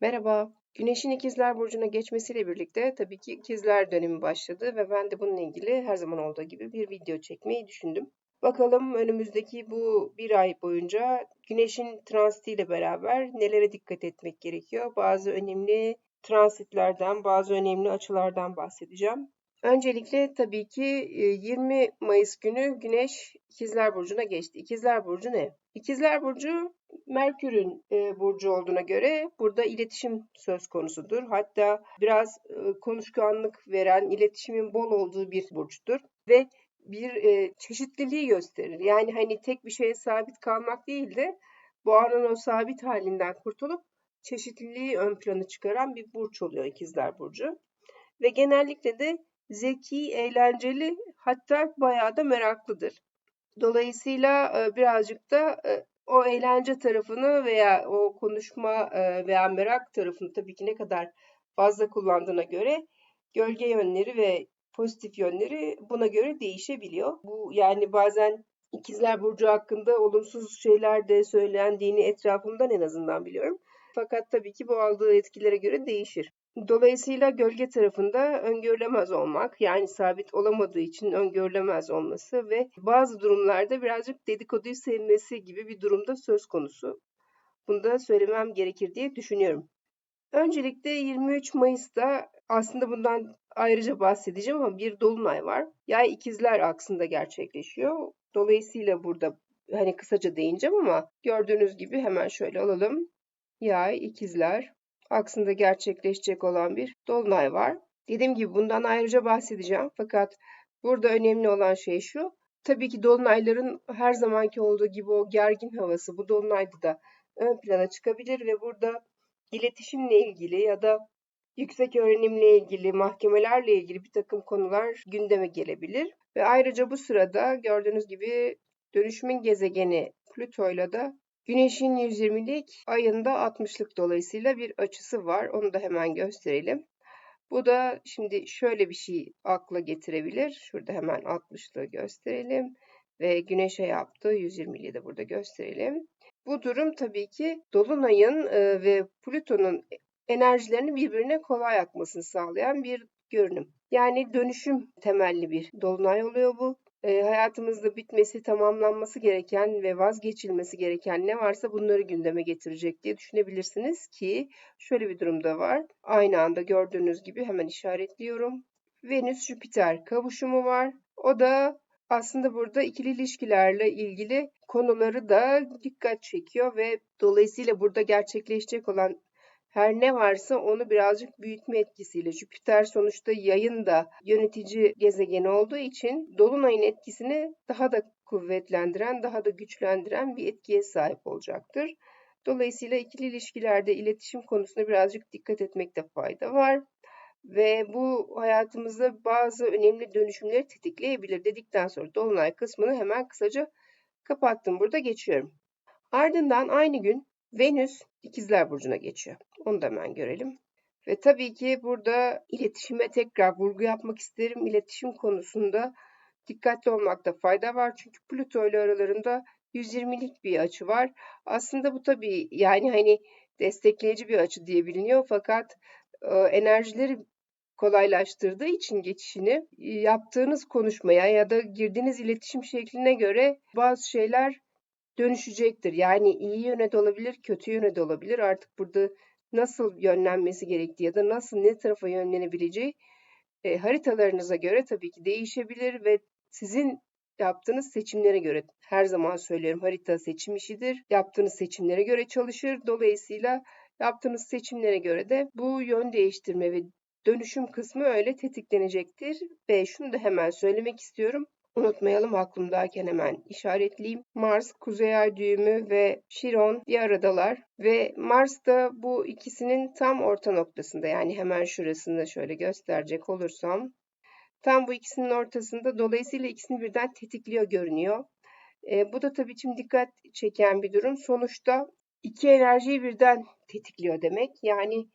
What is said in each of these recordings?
Merhaba. Güneşin İkizler Burcu'na geçmesiyle birlikte tabii ki İkizler dönemi başladı ve ben de bununla ilgili her zaman olduğu gibi bir video çekmeyi düşündüm. Bakalım önümüzdeki bu bir ay boyunca Güneş'in transitiyle beraber nelere dikkat etmek gerekiyor? Bazı önemli transitlerden, bazı önemli açılardan bahsedeceğim. Öncelikle tabii ki 20 Mayıs günü Güneş İkizler Burcu'na geçti. İkizler Burcu ne? İkizler Burcu Merkür'ün e, burcu olduğuna göre burada iletişim söz konusudur. Hatta biraz e, konuşkanlık veren, iletişimin bol olduğu bir burçtur ve bir e, çeşitliliği gösterir. Yani hani tek bir şeye sabit kalmak değil de bu anın o sabit halinden kurtulup çeşitliliği ön plana çıkaran bir burç oluyor İkizler Burcu. Ve genellikle de zeki, eğlenceli hatta bayağı da meraklıdır. Dolayısıyla e, birazcık da e, o eğlence tarafını veya o konuşma e, veya merak tarafını tabii ki ne kadar fazla kullandığına göre gölge yönleri ve pozitif yönleri buna göre değişebiliyor. Bu yani bazen ikizler burcu hakkında olumsuz şeyler de söylendiğini etrafımdan en azından biliyorum. Fakat tabii ki bu aldığı etkilere göre değişir. Dolayısıyla gölge tarafında öngörülemez olmak, yani sabit olamadığı için öngörülemez olması ve bazı durumlarda birazcık dedikoduyu sevmesi gibi bir durumda söz konusu. Bunu da söylemem gerekir diye düşünüyorum. Öncelikle 23 Mayıs'ta aslında bundan ayrıca bahsedeceğim ama bir dolunay var. Yay ikizler aksında gerçekleşiyor. Dolayısıyla burada hani kısaca değineceğim ama gördüğünüz gibi hemen şöyle alalım. Yay ikizler aksında gerçekleşecek olan bir dolunay var. Dediğim gibi bundan ayrıca bahsedeceğim. Fakat burada önemli olan şey şu. Tabii ki dolunayların her zamanki olduğu gibi o gergin havası bu dolunayda da ön plana çıkabilir ve burada iletişimle ilgili ya da yüksek öğrenimle ilgili, mahkemelerle ilgili bir takım konular gündeme gelebilir. Ve ayrıca bu sırada gördüğünüz gibi dönüşümün gezegeni Plüto'yla da Güneşin 120'lik ayında 60'lık dolayısıyla bir açısı var. Onu da hemen gösterelim. Bu da şimdi şöyle bir şey akla getirebilir. Şurada hemen 60'lığı gösterelim. Ve güneşe yaptığı 120'liği de burada gösterelim. Bu durum tabii ki Dolunay'ın e, ve Plüton'un enerjilerini birbirine kolay akmasını sağlayan bir görünüm. Yani dönüşüm temelli bir dolunay oluyor bu e, hayatımızda bitmesi, tamamlanması gereken ve vazgeçilmesi gereken ne varsa bunları gündeme getirecek diye düşünebilirsiniz ki şöyle bir durumda var. Aynı anda gördüğünüz gibi hemen işaretliyorum. Venüs-Jüpiter kavuşumu var. O da aslında burada ikili ilişkilerle ilgili konuları da dikkat çekiyor ve dolayısıyla burada gerçekleşecek olan her ne varsa onu birazcık büyütme etkisiyle Jüpiter sonuçta yayın da yönetici gezegeni olduğu için dolunayın etkisini daha da kuvvetlendiren, daha da güçlendiren bir etkiye sahip olacaktır. Dolayısıyla ikili ilişkilerde iletişim konusunda birazcık dikkat etmekte fayda var. Ve bu hayatımızda bazı önemli dönüşümleri tetikleyebilir dedikten sonra dolunay kısmını hemen kısaca kapattım. Burada geçiyorum. Ardından aynı gün Venüs İkizler Burcu'na geçiyor. Onu da hemen görelim. Ve tabii ki burada iletişime tekrar vurgu yapmak isterim. İletişim konusunda dikkatli olmakta fayda var. Çünkü Plüto ile aralarında 120'lik bir açı var. Aslında bu tabii yani hani destekleyici bir açı diye biliniyor. Fakat e, enerjileri kolaylaştırdığı için geçişini yaptığınız konuşmaya ya da girdiğiniz iletişim şekline göre bazı şeyler dönüşecektir. Yani iyi yöne de olabilir, kötü yöne de olabilir. Artık burada nasıl yönlenmesi gerektiği ya da nasıl ne tarafa yönlenebileceği e, haritalarınıza göre tabii ki değişebilir ve sizin yaptığınız seçimlere göre her zaman söylüyorum harita seçim işidir. Yaptığınız seçimlere göre çalışır. Dolayısıyla yaptığınız seçimlere göre de bu yön değiştirme ve dönüşüm kısmı öyle tetiklenecektir. Ve şunu da hemen söylemek istiyorum. Unutmayalım aklımdayken hemen işaretleyeyim. Mars, Kuzey Ay düğümü ve Şiron bir aradalar ve Mars da bu ikisinin tam orta noktasında yani hemen şurasında şöyle gösterecek olursam tam bu ikisinin ortasında dolayısıyla ikisini birden tetikliyor görünüyor. E, bu da tabii için dikkat çeken bir durum. Sonuçta iki enerjiyi birden tetikliyor demek. Yani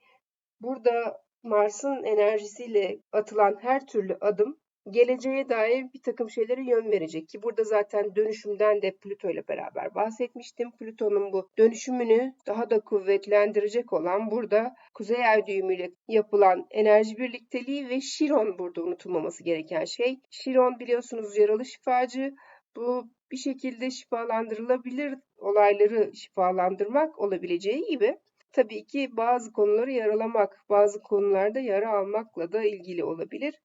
burada Mars'ın enerjisiyle atılan her türlü adım geleceğe dair bir takım şeylere yön verecek ki burada zaten dönüşümden de Plüto ile beraber bahsetmiştim. Plüton'un bu dönüşümünü daha da kuvvetlendirecek olan burada Kuzey Ay düğümüyle yapılan enerji birlikteliği ve Şiron burada unutulmaması gereken şey. Şiron biliyorsunuz yaralı şifacı. Bu bir şekilde şifalandırılabilir olayları şifalandırmak olabileceği gibi tabii ki bazı konuları yaralamak, bazı konularda yara almakla da ilgili olabilir.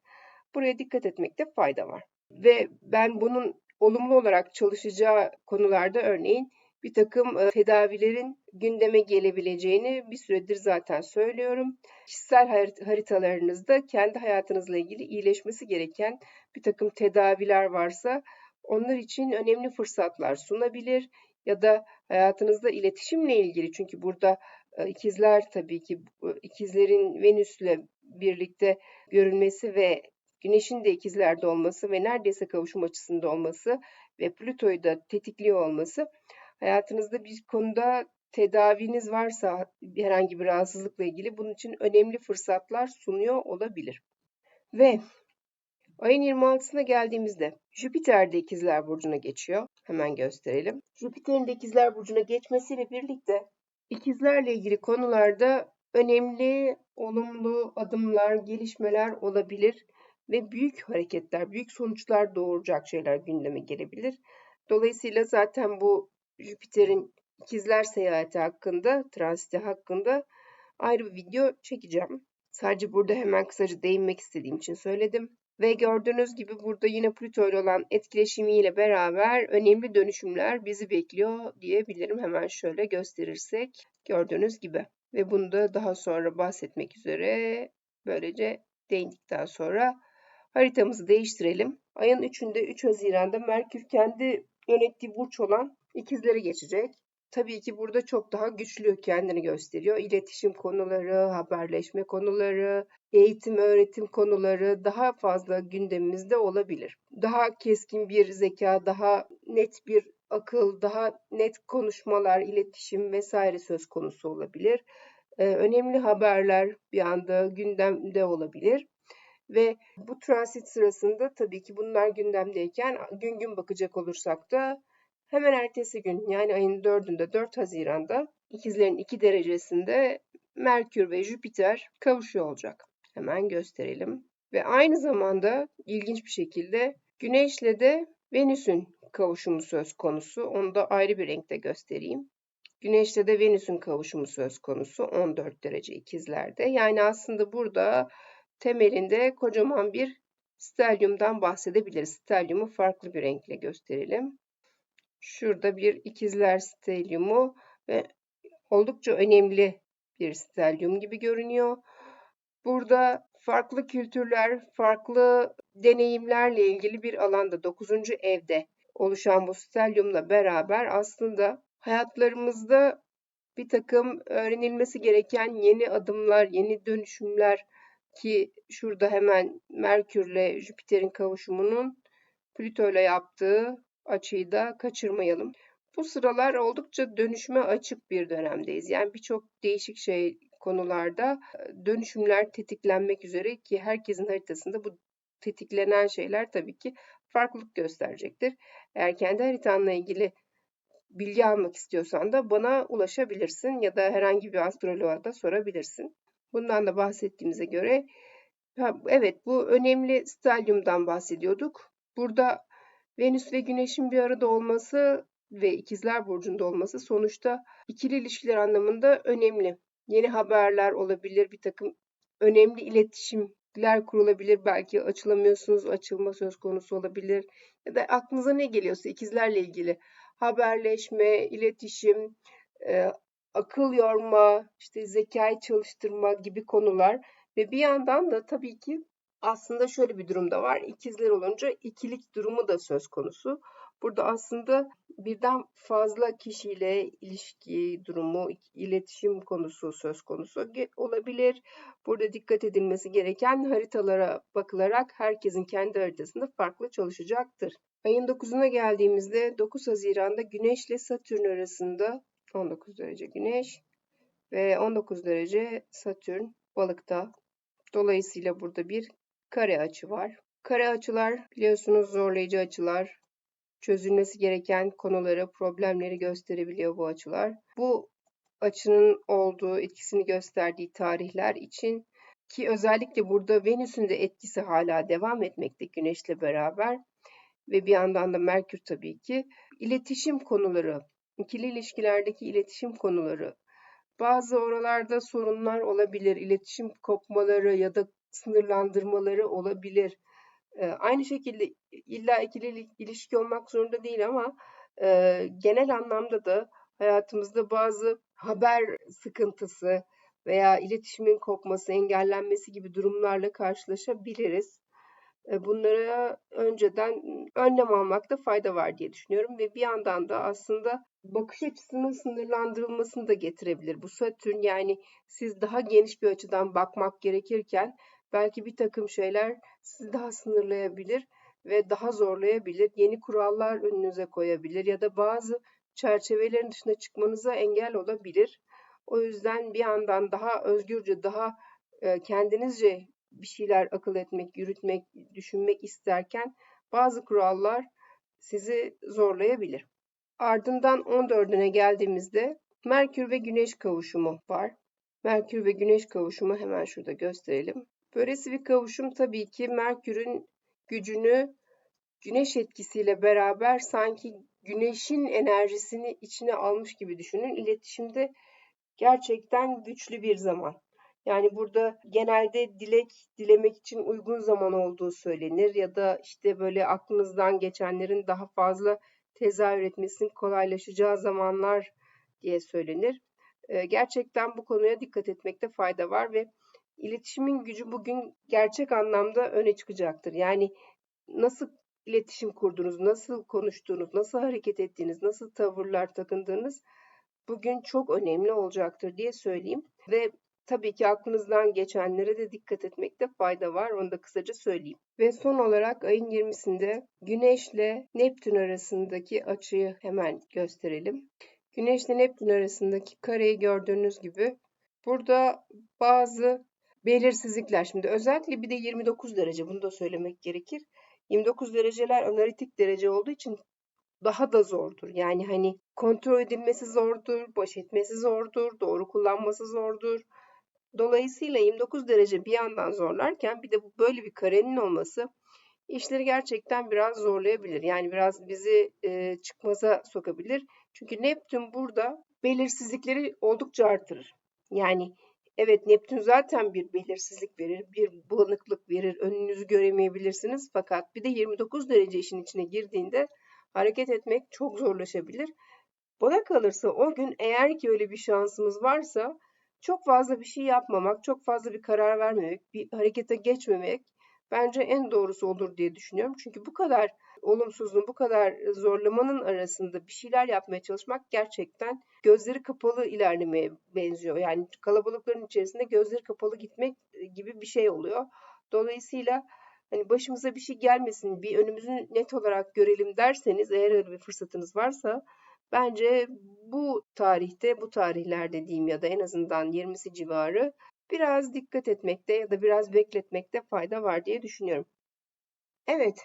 Buraya dikkat etmekte fayda var. Ve ben bunun olumlu olarak çalışacağı konularda örneğin bir takım e, tedavilerin gündeme gelebileceğini bir süredir zaten söylüyorum. Kişisel haritalarınızda kendi hayatınızla ilgili iyileşmesi gereken bir takım tedaviler varsa onlar için önemli fırsatlar sunabilir ya da hayatınızda iletişimle ilgili çünkü burada e, ikizler tabii ki ikizlerin Venüs'le birlikte görülmesi ve Güneş'in de ikizlerde olması ve neredeyse kavuşum açısında olması ve Plüto'yu da tetikliyor olması hayatınızda bir konuda tedaviniz varsa herhangi bir rahatsızlıkla ilgili bunun için önemli fırsatlar sunuyor olabilir. Ve ayın 26'sına geldiğimizde Jüpiter de ikizler burcuna geçiyor. Hemen gösterelim. Jüpiter'in de ikizler burcuna geçmesiyle birlikte ikizlerle ilgili konularda önemli, olumlu adımlar, gelişmeler olabilir ve büyük hareketler, büyük sonuçlar doğuracak şeyler gündeme gelebilir. Dolayısıyla zaten bu Jüpiter'in ikizler seyahati hakkında, transiti hakkında ayrı bir video çekeceğim. Sadece burada hemen kısaca değinmek istediğim için söyledim. Ve gördüğünüz gibi burada yine Plüto ile olan etkileşimiyle beraber önemli dönüşümler bizi bekliyor diyebilirim. Hemen şöyle gösterirsek gördüğünüz gibi. Ve bunu da daha sonra bahsetmek üzere böylece değindikten sonra Haritamızı değiştirelim. Ayın 3'ünde 3 Haziran'da Merkür kendi yönettiği burç olan ikizlere geçecek. Tabii ki burada çok daha güçlü kendini gösteriyor. İletişim konuları, haberleşme konuları, eğitim, öğretim konuları daha fazla gündemimizde olabilir. Daha keskin bir zeka, daha net bir akıl, daha net konuşmalar, iletişim vesaire söz konusu olabilir. Ee, önemli haberler bir anda gündemde olabilir. Ve bu transit sırasında tabii ki bunlar gündemdeyken gün gün bakacak olursak da hemen ertesi gün yani ayın 4'ünde 4 Haziran'da ikizlerin 2 derecesinde Merkür ve Jüpiter kavuşuyor olacak. Hemen gösterelim. Ve aynı zamanda ilginç bir şekilde Güneş'le de Venüs'ün kavuşumu söz konusu. Onu da ayrı bir renkte göstereyim. Güneş'le de Venüs'ün kavuşumu söz konusu 14 derece ikizlerde. Yani aslında burada temelinde kocaman bir stelyumdan bahsedebiliriz. Stelyumu farklı bir renkle gösterelim. Şurada bir ikizler stelyumu ve oldukça önemli bir stelyum gibi görünüyor. Burada farklı kültürler, farklı deneyimlerle ilgili bir alanda 9. evde oluşan bu stelyumla beraber aslında hayatlarımızda bir takım öğrenilmesi gereken yeni adımlar, yeni dönüşümler ki şurada hemen Merkürle Jüpiter'in kavuşumunun Plüto ile yaptığı açıyı da kaçırmayalım. Bu sıralar oldukça dönüşüme açık bir dönemdeyiz. Yani birçok değişik şey konularda e, dönüşümler tetiklenmek üzere ki herkesin haritasında bu tetiklenen şeyler tabii ki farklılık gösterecektir. Eğer kendi haritanla ilgili bilgi almak istiyorsan da bana ulaşabilirsin ya da herhangi bir astroloğa da sorabilirsin. Bundan da bahsettiğimize göre evet bu önemli stadyumdan bahsediyorduk. Burada Venüs ve Güneş'in bir arada olması ve ikizler burcunda olması sonuçta ikili ilişkiler anlamında önemli. Yeni haberler olabilir, bir takım önemli iletişimler kurulabilir. Belki açılamıyorsunuz, açılma söz konusu olabilir. Ya da aklınıza ne geliyorsa ikizlerle ilgili haberleşme, iletişim, akıl yorma, işte zekayı çalıştırma gibi konular ve bir yandan da tabii ki aslında şöyle bir durum da var. İkizler olunca ikilik durumu da söz konusu. Burada aslında birden fazla kişiyle ilişki durumu, iletişim konusu söz konusu olabilir. Burada dikkat edilmesi gereken haritalara bakılarak herkesin kendi haritasında farklı çalışacaktır. Ayın 9'una geldiğimizde 9 Haziran'da Güneş ile Satürn arasında 19 derece Güneş ve 19 derece Satürn balıkta. Dolayısıyla burada bir kare açı var. Kare açılar biliyorsunuz zorlayıcı açılar. Çözülmesi gereken konuları, problemleri gösterebiliyor bu açılar. Bu açının olduğu, etkisini gösterdiği tarihler için ki özellikle burada Venüs'ün de etkisi hala devam etmekte Güneş'le beraber ve bir yandan da Merkür tabii ki iletişim konuları, ikili ilişkilerdeki iletişim konuları, bazı oralarda sorunlar olabilir, iletişim kopmaları ya da sınırlandırmaları olabilir. Ee, aynı şekilde illa ikili ilişki olmak zorunda değil ama e, genel anlamda da hayatımızda bazı haber sıkıntısı veya iletişimin kopması, engellenmesi gibi durumlarla karşılaşabiliriz. E, bunlara önceden önlem almakta fayda var diye düşünüyorum ve bir yandan da aslında bakış açısının sınırlandırılmasını da getirebilir. Bu Satürn yani siz daha geniş bir açıdan bakmak gerekirken belki bir takım şeyler sizi daha sınırlayabilir ve daha zorlayabilir. Yeni kurallar önünüze koyabilir ya da bazı çerçevelerin dışına çıkmanıza engel olabilir. O yüzden bir yandan daha özgürce, daha e, kendinizce bir şeyler akıl etmek, yürütmek, düşünmek isterken bazı kurallar sizi zorlayabilir. Ardından 14'üne geldiğimizde Merkür ve Güneş kavuşumu var. Merkür ve Güneş kavuşumu hemen şurada gösterelim. Böylesi bir kavuşum tabii ki Merkür'ün gücünü Güneş etkisiyle beraber sanki Güneş'in enerjisini içine almış gibi düşünün. İletişimde gerçekten güçlü bir zaman. Yani burada genelde dilek dilemek için uygun zaman olduğu söylenir ya da işte böyle aklınızdan geçenlerin daha fazla tezahür etmesinin kolaylaşacağı zamanlar diye söylenir. Gerçekten bu konuya dikkat etmekte fayda var ve iletişimin gücü bugün gerçek anlamda öne çıkacaktır. Yani nasıl iletişim kurdunuz, nasıl konuştuğunuz, nasıl hareket ettiğiniz, nasıl tavırlar takındığınız bugün çok önemli olacaktır diye söyleyeyim. Ve tabii ki aklınızdan geçenlere de dikkat etmekte fayda var. Onu da kısaca söyleyeyim. Ve son olarak ayın 20'sinde Güneş ile Neptün arasındaki açıyı hemen gösterelim. Güneş ile Neptün arasındaki kareyi gördüğünüz gibi burada bazı belirsizlikler. Şimdi özellikle bir de 29 derece bunu da söylemek gerekir. 29 dereceler analitik derece olduğu için daha da zordur. Yani hani kontrol edilmesi zordur, baş etmesi zordur, doğru kullanması zordur. Dolayısıyla 29 derece bir yandan zorlarken bir de böyle bir karenin olması işleri gerçekten biraz zorlayabilir. Yani biraz bizi e, çıkmaza sokabilir. Çünkü Neptün burada belirsizlikleri oldukça artırır. Yani evet Neptün zaten bir belirsizlik verir, bir bulanıklık verir, önünüzü göremeyebilirsiniz. Fakat bir de 29 derece işin içine girdiğinde hareket etmek çok zorlaşabilir. Bana kalırsa o gün eğer ki öyle bir şansımız varsa çok fazla bir şey yapmamak, çok fazla bir karar vermemek, bir harekete geçmemek bence en doğrusu olur diye düşünüyorum. Çünkü bu kadar olumsuzluğun, bu kadar zorlamanın arasında bir şeyler yapmaya çalışmak gerçekten gözleri kapalı ilerlemeye benziyor. Yani kalabalıkların içerisinde gözleri kapalı gitmek gibi bir şey oluyor. Dolayısıyla hani başımıza bir şey gelmesin, bir önümüzü net olarak görelim derseniz eğer öyle bir fırsatınız varsa bence bu tarihte, bu tarihlerde diyeyim ya da en azından 20'si civarı biraz dikkat etmekte ya da biraz bekletmekte fayda var diye düşünüyorum. Evet,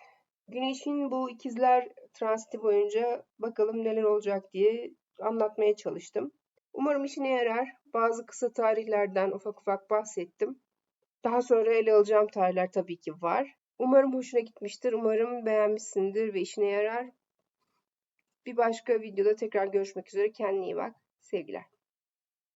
Güneş'in bu ikizler transiti boyunca bakalım neler olacak diye anlatmaya çalıştım. Umarım işine yarar. Bazı kısa tarihlerden ufak ufak bahsettim. Daha sonra ele alacağım tarihler tabii ki var. Umarım hoşuna gitmiştir. Umarım beğenmişsindir ve işine yarar. Bir başka videoda tekrar görüşmek üzere. Kendine iyi bak. Sevgiler.